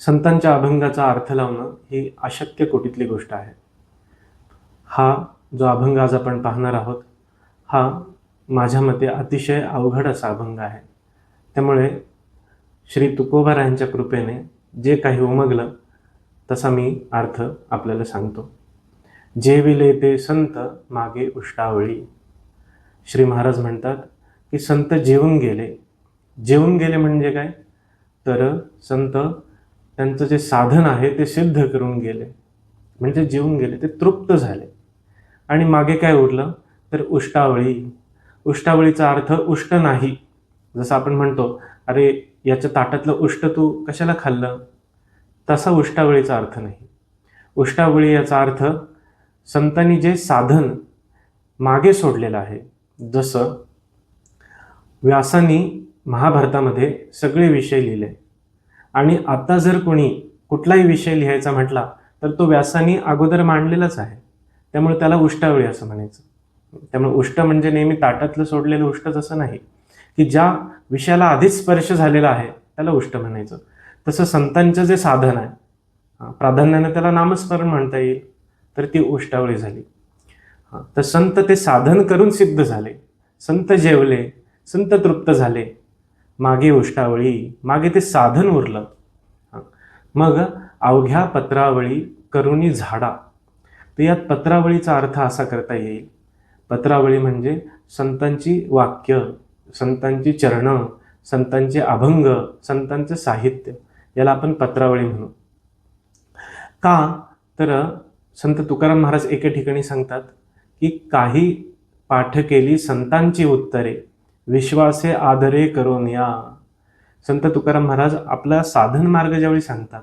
संतांच्या अभंगाचा अर्थ लावणं ही अशक्य कोटीतली गोष्ट आहे. हा जो अभंग आज आपण पाहणार आहोत हा माझ्या मते अतिशय अवघड असा अभंग आहे. त्यामुळे श्री तुकोबारायांच्या कृपेने जे काही उमगलं तसा मी अर्थ आपल्याला सांगतो. जेविले ते संत मागे उष्टावळी. श्री महाराज म्हणतात की संत जेवून गेले. जेवून गेले म्हणजे काय? तर संत त्यांचं जे साधन आहे ते सिद्ध करून गेले. म्हणजे जेवून गेले ते तृप्त झाले. आणि मागे काय उरलं? तर उष्टावळी. उष्टावळीचा अर्थ उष्ट नाही. जसं आपण म्हणतो अरे याच्या ताटातलं उष्ट तू कशाला खाल्लं? तसा उष्टावळीचा अर्थ नाही. उष्टावळी याचा अर्थ संतांनी जे साधन मागे सोडलेलं आहे जसं व्यासांनी महाभारतामध्ये सगळे विषय लिहिले. आणि आता जर कोणी कुठलाही विषय लिहायचा म्हटला तर तो व्यासाने अगोदर मांडलेलाच आहे. त्यामुळे त्याला उष्टावळी असं म्हणायचं. त्यामुळे उष्ट म्हणजे नेहमी ताटातलं सोडलेलं उष्टच असं नाही. की ज्या विषयाला आधीच स्पर्श झालेला आहे त्याला उष्ट म्हणायचं. तसं संतांचं जे साधन आहे प्राधान्यानं त्याला नामस्मरण म्हणता येईल तर ती उष्टावळी झाली. तर संत ते साधन करून सिद्ध झाले. संत जेवले संत तृप्त झाले. मागे उष्टावळी मागे ते साधन उरलं. मग अवघ्या पत्रावळी करुणी झाडा. तर यात पत्रावळीचा अर्थ असा करता येईल. पत्रावळी म्हणजे संतांची वाक्य संतांची चरणं संतांचे अभंग संतांचे साहित्य. याला आपण पत्रावळी म्हणू. का? तर संत तुकाराम महाराज एके ठिकाणी सांगतात की काही पाठ केली संतांची उत्तरे. विश्वासे आदरे करून या. संत तुकाराम महाराज आपला साधन मार्ग ज्यावेळी सांगतात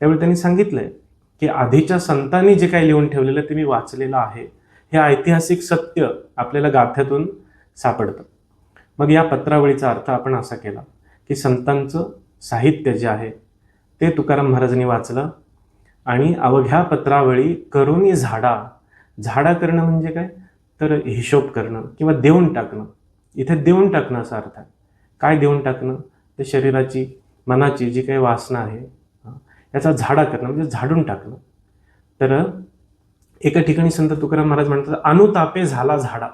त्यावेळी त्यांनी सांगितलंय की आधीच्या संतांनी जे काही लिहून ठेवलेलं ते मी वाचलेलं आहे. हे ऐतिहासिक सत्य आपल्याला गाथ्यातून सापडतं. मग या पत्रावळीचा अर्थ आपण असा केला की संतांचं साहित्य जे आहे ते तुकाराम महाराजांनी वाचलं आणि अवघ्या पत्रावळी करुणी झाडा. झाडा करणं म्हणजे काय? तर हिशोब करणं किंवा देऊन टाकणं. इथे देऊन टाकणं असा अर्थ आहे. काय देऊन टाकणं? तर शरीराची मनाची जी काही वासना आहे याचा झाडा करणं म्हणजे झाडून टाकणं. तर एका ठिकाणी संत तुकाराम महाराज म्हणतात अनुतापे झाला झाडा.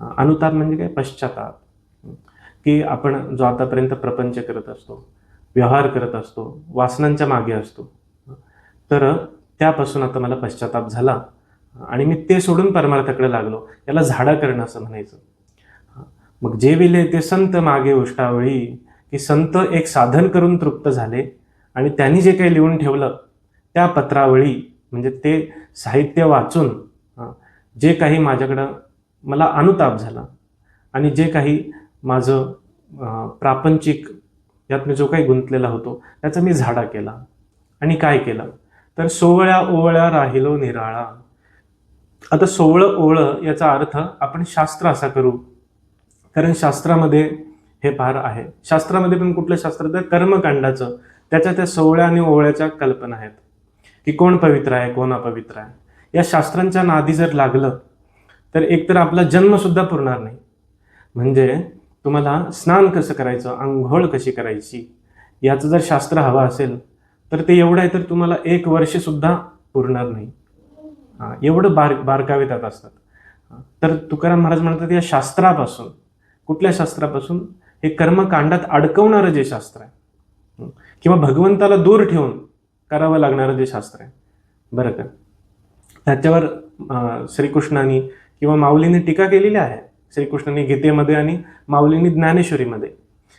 अनुताप म्हणजे काय? पश्चाताप. की आपण जो आतापर्यंत प्रपंच करत असतो व्यवहार करत असतो वासनांच्या मागे असतो तर त्यापासून आता मला पश्चाताप झाला. आणि मी ते सोडून परमार्थाकडे लागलो. याला झाडा करणं असं म्हणायचं. मग जे विले ते संत मागे उष्टावळी की संत एक साधन करून तृप्त झाले आणि त्यांनी जे काही लिहून ठेवलं त्या पत्रावळी म्हणजे ते साहित्य वाचून जे काही माझ्याकडं मला अनुताप झाला आणि जे काही माझं प्रापंचिक यात मी जो काही गुंतलेला होतो त्याचा मी झाडा केला. आणि काय केलं? तर सोवळ्या ओवळ्या राहिलो निराळा. आता सोवळं ओवळं याचा अर्थ आपण शास्त्र असा करू कारण शास्त्रामध्ये हे फार आहे. शास्त्रामध्ये पण कुठलं शास्त्र तर कर्मकांडाचं. त्याच्या त्या सोवळ्या आणि ओवळ्याच्या कल्पना आहेत. की कोण पवित्र आहे कोण अपवित्र आहे. या शास्त्रांच्या नादी जर लागलं तर एकतर आपला जन्मसुद्धा पुरणार नाही. म्हणजे तुम्हाला स्नान कसं करायचं आंघोळ कशी करायची याचं जर शास्त्र हवं असेल तर ते एवढं आहे तर तुम्हाला एक वर्षसुद्धा पुरणार नाही. हां एवढं बार बारकावे त्यात असतात. तर तुकाराम महाराज म्हणतात या शास्त्रापासून कुठल्या शास्त्रापासून? हे कर्मकांडात अडकवणारं जे शास्त्र आहे. किंवा भगवंताला दूर ठेवून करावं लागणारं जे शास्त्र आहे. बरं का? त्याच्यावर श्रीकृष्णाने किंवा माऊलीने टीका केलेली आहे. श्रीकृष्णाने गीतेमध्ये आणि माऊलीने ज्ञानेश्वरीमध्ये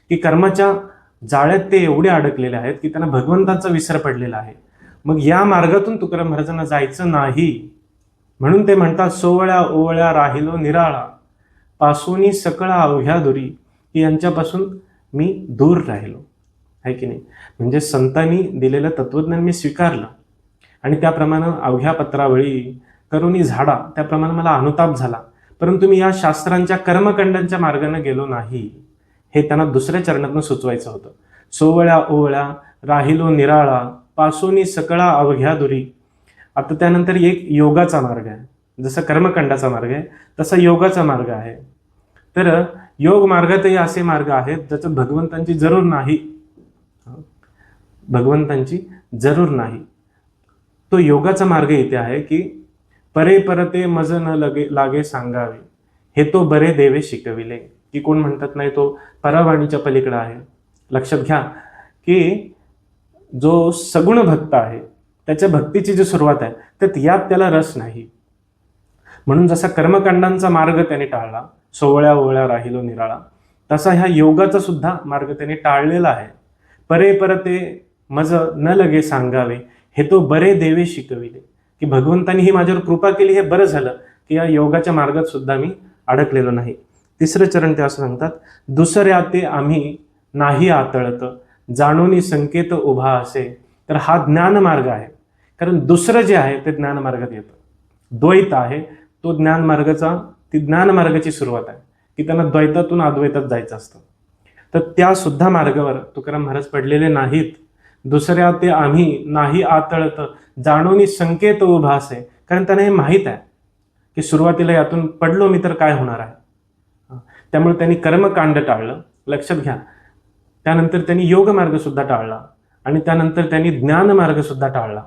की कर्माच्या जाळ्यात ते एवढे अडकलेले आहेत की त्यांना भगवंताचा विसर पडलेला आहे. मग या मार्गातून तुकाराम महाराजांना जायचं नाही. म्हणून ते म्हणतात सोवळ्या ओवळ्या राहिलो निराळा. पासूनी सकळा अवघ्या दुरी यांच्यापासून मी दूर राहिलो. आहे की नाही? म्हणजे संतांनी दिलेलं तत्वज्ञान मी स्वीकारलं. आणि त्याप्रमाणे अवघ्या पत्रावळी करुणी झाडा त्याप्रमाणे मला अनुताप झाला. परंतु मी या शास्त्रांच्या कर्मखंडांच्या मार्गाने गेलो नाही. हे त्यांना दुसऱ्या चरणातून सुचवायचं होतं. सोवळ्या ओवळ्या राहिलो निराळा पासोनी सकळा अवघ्या दुरी आता त्यानंतर एक योगाचा मार्ग आहे. जसं कर्मकांडाचा मार्ग आहे तसा योगाचा मार्ग आहे. तर योग मार्गातही असे मार्ग आहेत ज्याच्यात भगवंतांची जरूर नाही. भगवंतांची जरूर नाही. तो योगाचा मार्ग इथे आहे की परे परते मज न लगे लागे सांगावे. हे तो बरे देवे शिकविले. की कोण म्हणतात नाही तो परावाणीच्या पलीकडे आहे. लक्षात घ्या की जो सगुण भक्त आहे त्याच्या भक्तीची जी सुरुवात आहे त्यात यात त्याला रस नाही. म्हणून जसा कर्मकांडांचा मार्ग त्याने टाळला सोवळ्या ओवळ्या राहिलो निराळा तसा ह्या योगाचा सुद्धा मार्ग त्याने टाळलेला आहे. परे परते मज न लगे सांगावे हे तो बरे देवे शिकविले. की भगवंतानी ही माझ्यावर कृपा केली हे बरं झालं की या योगाच्या मार्गात सुद्धा मी अडकलेलो नाही. तिसरं चरण ते असं सांगतात दुसऱ्या ते आम्ही नाही आतळत जाणून संकेत उभा असे. तर हा ज्ञान मार्ग आहे. कारण दुसरं जे आहे ते ज्ञान मार्गात येतं. द्वैत आहे तो ज्ञान मार्गाचा ती ज्ञान मार्गाची सुरुवात आहे. की त्यांना द्वैतातून अद्वैतात जायचं असतं. तर त्या सुद्धा मार्गावर तुकाराम महाराज पडलेले नाहीत. दुसऱ्या ते आम्ही नाही आतळत. जाणून संकेत उभास आहे कारण त्यांना हे माहीत आहे. की सुरुवातीला यातून पडलो मी तर काय होणार आहे? त्यामुळे त्यांनी कर्मकांड टाळलं. लक्षात घ्या. त्यानंतर त्यांनी योग मार्ग सुद्धा टाळला. आणि त्यानंतर त्यांनी ज्ञान मार्ग सुद्धा टाळला.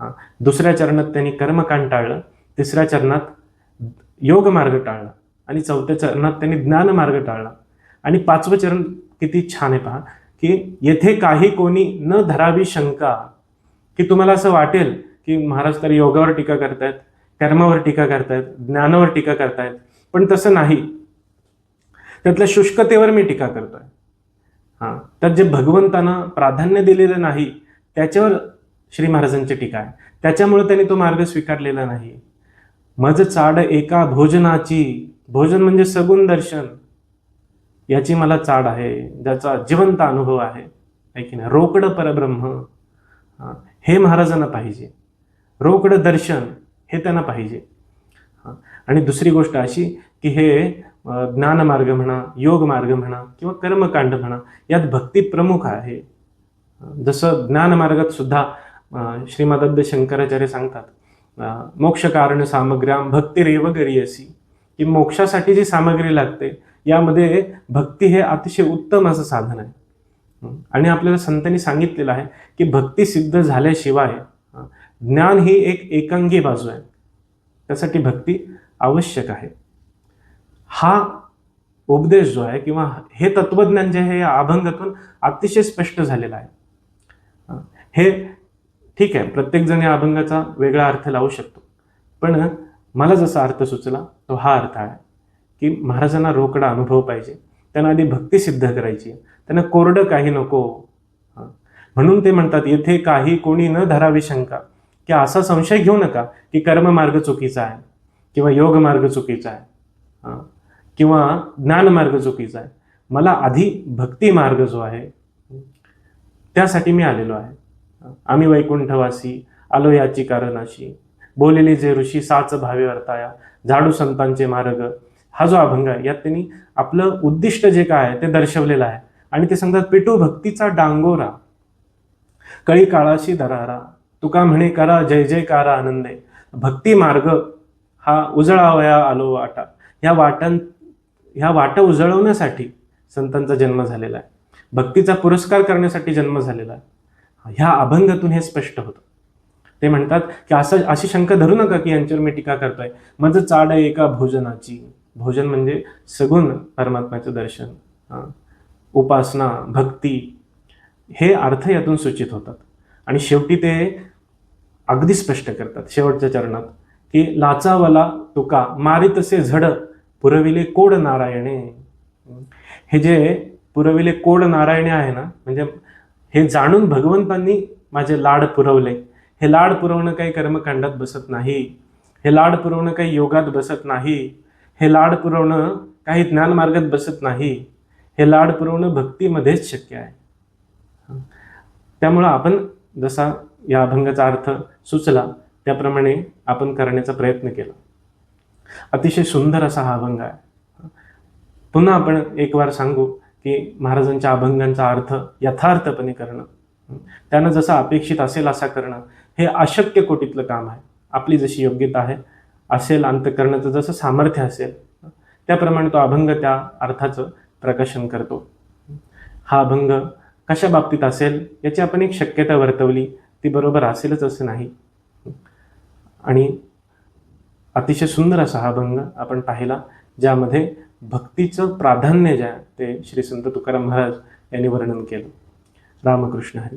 हां. दुसऱ्या चरणात त्यांनी कर्मकांड टाळलं. तिसऱ्या चरणात योग मार्ग टाळला आणि चौथ्या चरणात त्यांनी ज्ञान मार्ग टाळला. आणि पाचवं चरण किती छान आहे पहा की येथे काही कोणी न धरावी शंका की तुम्हाला असं वाटेल की महाराज तर योगावर टीका करतायत कर्मावर टीका करतायत ज्ञानावर टीका करतायत पण तसं नाही. त्यातल्या शुष्कतेवर मी टीका करतोय. हां तर जे भगवंतानं प्राधान्य दिलेलं नाही त्याच्यावर श्री महाराजांची टीका आहे. त्याच्यामुळे त्यांनी तो मार्ग स्वीकारलेला नाही. मज चाड एका भोजनाची. भोजन म्हणजे सगुण दर्शन. याची मला चाड आहे. ज्याचा जिवंत अनुभव आहे. आहे की नाही? रोकडं परब्रह्म. हां हे महाराजांना पाहिजे. रोकडं दर्शन हे त्यांना पाहिजे. हां आणि दुसरी गोष्ट अशी की हे ज्ञानमार्ग म्हणा योग मार्ग म्हणा किंवा कर्मकांड म्हणा यात भक्ती प्रमुख आहे. जसं ज्ञानमार्गात सुद्धा अ, शंकराचार्य सांगतात मोक्ष कारण सामग्र्याम भक्तिरेव गरियसी. की मोक्षासाठी जी सामग्री लागते यामध्ये भक्ती हे अतिशय उत्तम असं साधन आहे. आणि आपल्याला संतांनी सांगितलेलं आहे की भक्ती सिद्ध झाल्याशिवाय ज्ञान ही एक एकांगी बाजू आहे. त्यासाठी भक्ती आवश्यक आहे. हा उपदेश जो आहे किंवा हे तत्वज्ञान जे आहे या अभंगातून अतिशय स्पष्ट झालेलं आहे. हे ठीक आहे प्रत्येकजण या अभंगाचा वेगळा अर्थ लावू शकतो. पण मला जसा अर्थ सुचला तो हा अर्थ आहे की महाराजांना रोकडा अनुभव पाहिजे. त्यांना आधी भक्ती सिद्ध करायची त्यांना कोरडं काही नको. म्हणून ते म्हणतात येथे काही कोणी न धरावी शंका की असा संशय घेऊ नका की कर्म मार्ग चुकीचा आहे किंवा योग मार्ग चुकीचा आहे. किंवा ज्ञान मार्ग चुकीचा आहे. मला आधी भक्ती मार्ग जो आहे त्यासाठी मी आलेलो आहे. आम्ही वैकुंठवासी आलो याची कारणाशी बोलेले जे ऋषी साच भावे वर्ताया झाडू संतांचे मार्ग. हा जो अभंग आहे यात त्यांनी आपलं उद्दिष्ट जे काय आहे ते दर्शवलेलं आहे. आणि ते सांगतात पिटू भक्तीचा डांगोरा कळी काळाशी दरारा. तुका म्हणे करा जय जयकारा आनंदे. भक्ती मार्ग हा उजळावया आलो वाटा. ह्या वाटां ह्या वाटा उजळवण्यासाठी संतांचा जन्म झालेला आहे. भक्तीचा पुरस्कार करण्यासाठी जन्म झालेला आहे. ह्या अभंगातून हे स्पष्ट होतं. ते म्हणतात की असं अशी शंका धरू नका की यांच्यावर मी टीका करतोय. माझं चाड आहे एका भोजनाची. भोजन म्हणजे सगुण परमात्म्याचं दर्शन उपासना भक्ती हे अर्थ यातून सूचित होतात. आणि शेवटी ते अगदी स्पष्ट करतात शेवटच्या चरणात की लाचावला तुका मारितसे झड पुरविले कोड नारायणे. हे जे पुरविले कोड नारायणे आहे ना म्हणजे हे जाणून भगवंतांनी माझे लाड पुरवले. हे लाड पुरवणं काही कर्मकांडात बसत नाही. हे लाड पुरवणं काही योगात बसत नाही. हे लाड पुरवणं काही ज्ञानमार्गात बसत नाही. हे लाड पुरवणं भक्तीमध्येच शक्य आहे. त्यामुळं आपण जसा या अभंगाचा अर्थ सुचला त्याप्रमाणे आपण करण्याचा प्रयत्न केला. अतिशय सुंदर असा हा अभंग आहे. पुन्हा आपण एक वार सांगू. की महाराजांच्या अभंगांचा अर्थ यथार्थपणे करणं. त्यानं जसं अपेक्षित असेल असा करणं हे अशक्य कोटीतलं काम आहे. आपली जशी योग्यता आहे असेल अंतकरणाचं जसं सामर्थ्य असेल त्याप्रमाणे तो अभंग त्या अर्थाचं प्रकाशन करतो. हा अभंग कशा बाबतीत असेल याची आपण एक शक्यता वर्तवली ती बरोबर असेलच असं नाही. आणि अतिशय सुंदर असा हा अभंग आपण पाहिला ज्यामध्ये भक्तीचं प्राधान्य ज्या ते श्री संत तुकाराम महाराज यांनी वर्णन केलं. रामकृष्ण हरी.